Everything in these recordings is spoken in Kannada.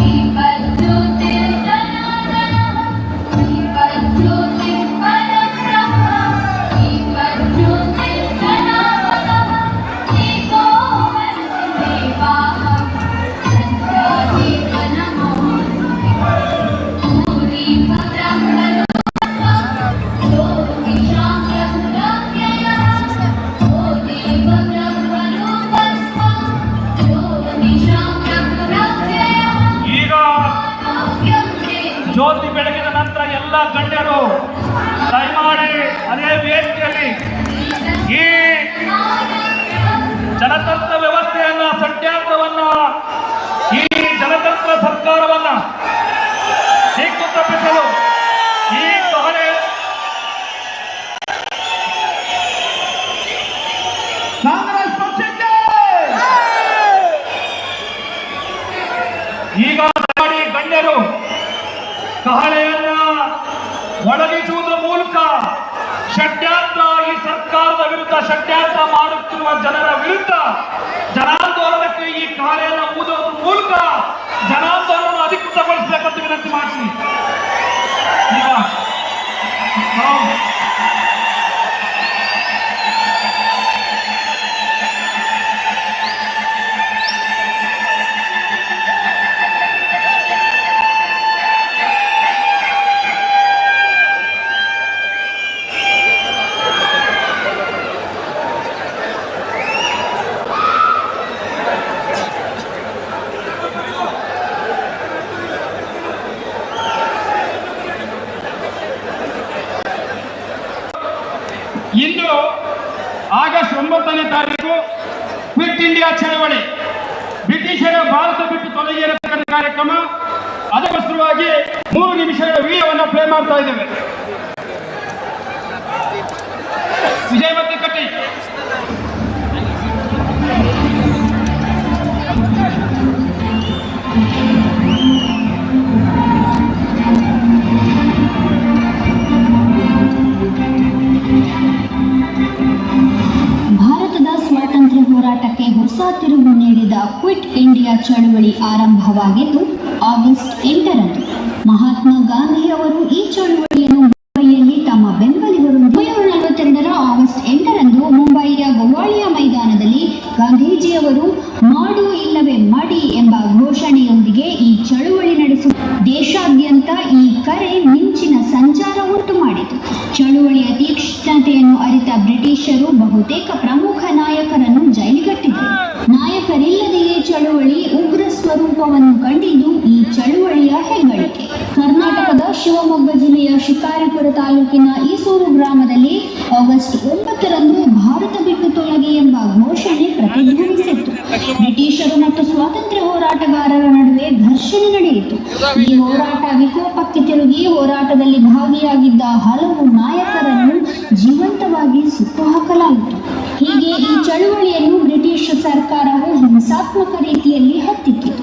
ಈಗ ಜ್ಯೋತಿ ಬೆಳಗಿನ ನಂತರ ಎಲ್ಲ ಗಣ್ಯರು ದಯಮಾಡಿ ಅದೇ ವೇದಿಕೆಯಲ್ಲಿ ಈ ಜನತಂತ್ರ ವ್ಯವಸ್ಥೆಯನ್ನ ಸತ್ಯಾಗ್ರಹವನ್ನ ಈ ಜನತಂತ್ರ ಸರ್ಕಾರವನ್ನ ಕಹಳೆಯನ್ನ ಒಡಗಿಸುವುದರ ಮೂಲಕ ಷಡ್ಯಂತ್ರ ಈ ಸರ್ಕಾರದ ವಿರುದ್ಧ ಷಡ್ಯಂತ್ರ ಮಾಡುತ್ತಿರುವ ಜನರ ವಿರುದ್ಧ ಜನಾಂದೋಲನಕ್ಕೆ ಈ ಕಾರ್ಯ ಮೂಲಕ ಜನಾಂದೋಲನ ಅಧಿಕೃತಗೊಳಿಸಬೇಕಂತ ವಿನಂತಿ ಮಾಡ್ತೀನಿ. ಆಗಸ್ಟ್ ಒಂಬತ್ತನೇ ತಾರೀಕು ಕ್ವಿಟ್ ಇಂಡಿಯಾ ಚಳವಳಿ. ಬ್ರಿಟಿಷರ ಭಾರತ ಬಿಟ್ಟು ತೊಲಗಿರತಕ್ಕಂಥ ಕಾರ್ಯಕ್ರಮ. ಅದಕ್ಕೋಸ್ಕರವಾಗಿ ಮೂರು ನಿಮಿಷಗಳ ವಿಡಿಯೋವನ್ನು ಪ್ಲೇ ಮಾಡ್ತಾ ಇದ್ದೇವೆ. ವಿಜಯ ಮತ್ತೆ ಕಟ್ಟಿ. ತಿರುವು ನೀಡಿದ ಕ್ವಿಟ್ ಇಂಡಿಯಾ ಚಳುವಳಿ ಆರಂಭವಾಗಿದ್ದು, ಆಗಸ್ಟ್ ಎಂಟರಂದು ಮಹಾತ್ಮ ಗಾಂಧಿ ಅವರು ಈ ಚಳುವಳಿಯನ್ನು ಮುಂಬೈಯಲ್ಲಿ ತಮ್ಮ ಬೆಂಬಲಿಗರೊಂದಿಗೆ ಒಂಬೈನೂರ ನಲವತ್ತೆರಡರ ಆಗಸ್ಟ್ ಎಂಟರಂದು ಮುಂಬೈಯ ಗೋವಾಳಿಯ ಮೈದಾನದಲ್ಲಿ ಗಾಂಧೀಜಿಯವರು ಮಾಡು ಇಲ್ಲವೇ ಮಡಿ ಎಂಬ ಘೋಷಣೆಯೊಂದಿಗೆ ಈ ಚಳುವಳಿ ನಡೆಸುವ ದೇಶಾದ್ಯಂತ ಈ ಕರೆ ಮಿಂಚಿನ ಸಂಚಾರ ಉಂಟು ಮಾಡಿತು ಚಳುವಳಿಯ ತೀಕ್ಷ್ಣತೆಯನ್ನು ಅರಿತ ಬ್ರಿಟಿಷರು ಬಹುತೇಕ ಪ್ರಮುಖ ತಾಲೂಕಿನ ಈಸೂರು ಗ್ರಾಮದಲ್ಲಿ ಆಗಸ್ಟ್ ಒಂಬತ್ತರಂದು ಭಾರತ ಬಿಟ್ಟು ತೊಲಗಿ ಎಂಬ ಘೋಷಣೆ ಪ್ರತಿಧ್ವನಿಸಿತ್ತು. ಬ್ರಿಟಿಷರು ಮತ್ತು ಸ್ವಾತಂತ್ರ್ಯ ಹೋರಾಟಗಾರರ ನಡುವೆ ಘರ್ಷಣೆ ನಡೆಯಿತು. ಈ ಹೋರಾಟ ವಿಕೋಪಕ್ಕೆ ತಿರುಗಿ ಹೋರಾಟದಲ್ಲಿ ಭಾಗಿಯಾಗಿದ್ದ ಹಲವು ನಾಯಕರನ್ನು ಜೀವಂತವಾಗಿ ಸುಟ್ಟು ಹಾಕಲಾಯಿತು ಹೀಗೆ ಈ ಚಳುವಳಿಯನ್ನು ಬ್ರಿಟಿಷ್ ಸರ್ಕಾರವು ಹಿಂಸಾತ್ಮಕ ರೀತಿಯಲ್ಲಿ ಹತ್ತಿಕ್ಕಿತು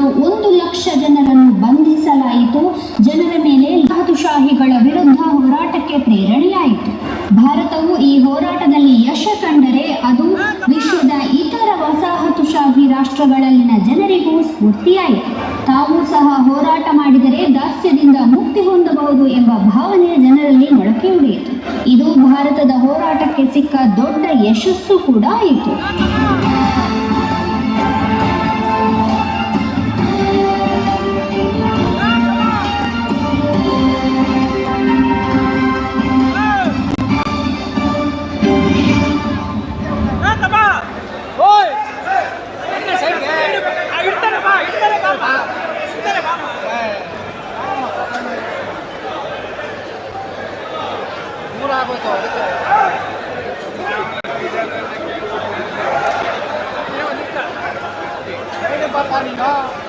ಸುಮಾರು ಒಂದು ಲಕ್ಷ ಜನರನ್ನು ಬಂಧಿಸಲಾಯಿತು. ಜನರ ಮೇಲೆ ವಸಾಹತುಶಾಹಿಗಳ ವಿರುದ್ಧ ಹೋರಾಟಕ್ಕೆ ಪ್ರೇರಣೆಯಾಯಿತು. ಭಾರತವು ಈ ಹೋರಾಟದಲ್ಲಿ ಯಶ ಕಂಡರೆ ಅದು ವಿಶ್ವದ ಇತರ ವಸಾಹತುಶಾಹಿ ರಾಷ್ಟ್ರಗಳಲ್ಲಿನ ಜನರಿಗೂ ಸ್ಫೂರ್ತಿಯಾಯಿತು. ತಾವು ಸಹ ಹೋರಾಟ ಮಾಡಿದರೆ ದಾಸ್ಯದಿಂದ ಮುಕ್ತಿ ಹೊಂದಬಹುದು ಎಂಬ ಭಾವನೆ ಜನರಲ್ಲಿ ಮೊಳಕೆಯೊಡೆಯಿತು ಇದು ಭಾರತದ ಹೋರಾಟಕ್ಕೆ ಸಿಕ್ಕ ದೊಡ್ಡ ಯಶಸ್ಸು ಕೂಡ ಆಯಿತು. bravo Tori. Vediamo di qua. Vediamo di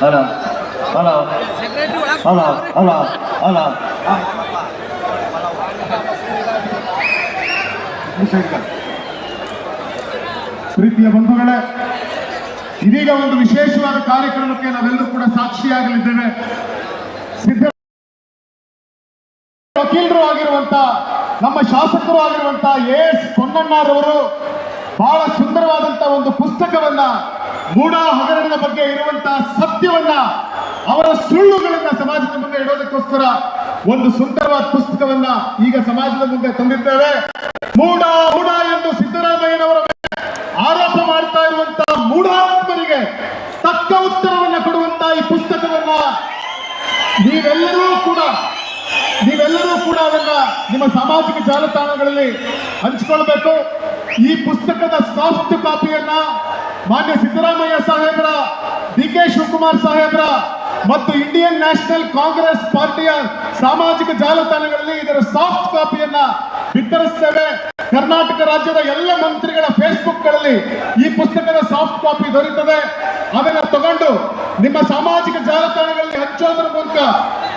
hello hello hello hello hello ಪ್ರೀತಿಯ ಬಂಧುಗಳೇ, ಇದೀಗ ಒಂದು ವಿಶೇಷವಾದ ಕಾರ್ಯಕ್ರಮಕ್ಕೆ ನಾವೆಲ್ಲರೂ ಕೂಡ ಸಾಕ್ಷಿಯಾಗಲಿದ್ದೇವೆ. ಸಿದ್ಧ ವಕೀಲರು ಆಗಿರುವಂತ, ನಮ್ಮ ಶಾಸಕರು ಆಗಿರುವಂತ ಎಸ್ ಪೊನ್ನಣ್ಣರವರು ಬಹಳ ಸುಂದರವಾದಂತಹ ಒಂದು ಪುಸ್ತಕವನ್ನ ಮೂಢ ಹಗರಣದ ಬಗ್ಗೆ ಇರುವಂತಹ ಸತ್ಯವನ್ನ, ಅವರ ಸುಳ್ಳುಗಳನ್ನ ಸಮಾಜದ ಮುಂದೆ ಇಡೋದಕ್ಕೋಸ್ಕರ ಒಂದು ಸುಂದರವಾದ ಪುಸ್ತಕವನ್ನ ಈಗ ಸಮಾಜದ ಮುಂದೆ ತಂದಿದ್ದೇವೆ. ಮೂಢ ಮೂಢ ಎಂದು ಸಿದ್ದರಾಮಯ್ಯನವರ ಆರೋಪ ಮಾಡ್ತಾ ಇರುವಂತಹ ಮೂಢಾತ್ಮರಿಗೆ ತಕ್ಕ ಉತ್ತರವನ್ನ ಕೊಡುವಂತಹ ಈ ಪುಸ್ತಕವನ್ನ ನೀವೆಲ್ಲರೂ ಕೂಡ ನಿಮ್ಮ ಸಾಮಾಜಿಕ ಜಾಲತಾಣಗಳಲ್ಲಿ ಹಂಚಿಕೊಳ್ಬೇಕು ಈ ಪುಸ್ತಕದ ಸಾಫ್ಟ್ ಕಾಪಿಯನ್ನ ಮಾನ್ಯ ಸಿದ್ದರಾಮಯ್ಯ ಸಾಹೇಬರ, ಡಿ ಕೆ ಶಿವಕುಮಾರ್ ಸಾಹೇಬರ ಮತ್ತು ಇಂಡಿಯನ್ ನ್ಯಾಷನಲ್ ಕಾಂಗ್ರೆಸ್ ಪಾರ್ಟಿಯ ಸಾಮಾಜಿಕ ಜಾಲತಾಣಗಳಲ್ಲಿ ಇದರ ಸಾಫ್ಟ್ ಕಾಪಿಯನ್ನ ವಿತರಿಸ್ತೇವೆ ಕರ್ನಾಟಕ ರಾಜ್ಯದ ಎಲ್ಲ ಮಂತ್ರಿಗಳ ಫೇಸ್ಬುಕ್ಗಳಲ್ಲಿ ಈ ಪುಸ್ತಕದ ಸಾಫ್ಟ್ ಕಾಪಿ ದೊರೆಯುತ್ತದೆ. ಅದನ್ನ ತಗೊಂಡು ನಿಮ್ಮ ಸಾಮಾಜಿಕ ಜಾಲತಾಣಗಳಲ್ಲಿ ಹಂಚೋದ್ರ ಮೂಲಕ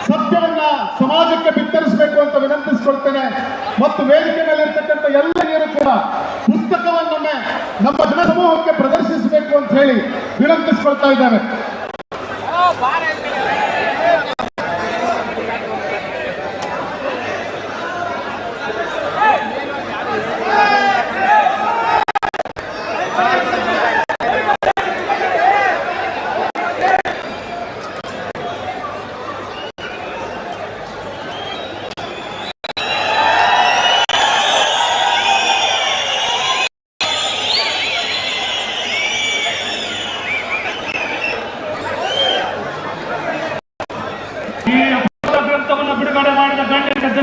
ಸತ್ಯವನ್ನ ಸಮಾಜಕ್ಕೆ ಬಿತ್ತರಿಸಬೇಕು. ಮತ್ತು ವೇದಿಕೆ ಮೇಲೆ ಇರ್ತಕ್ಕಂಥ ಎಲ್ಲ ಹಿರಿಯರು ಕೂಡ ಪುಸ್ತಕವನ್ನೊಮ್ಮೆ ನಮ್ಮ ಜನಸಮೂಹಕ್ಕೆ ಪ್ರದರ್ಶಿಸಬೇಕು ಅಂತ ಹೇಳಿ ವಿನಂತಿಸಿಕೊಳ್ತಾ ಇದ್ದಾರೆ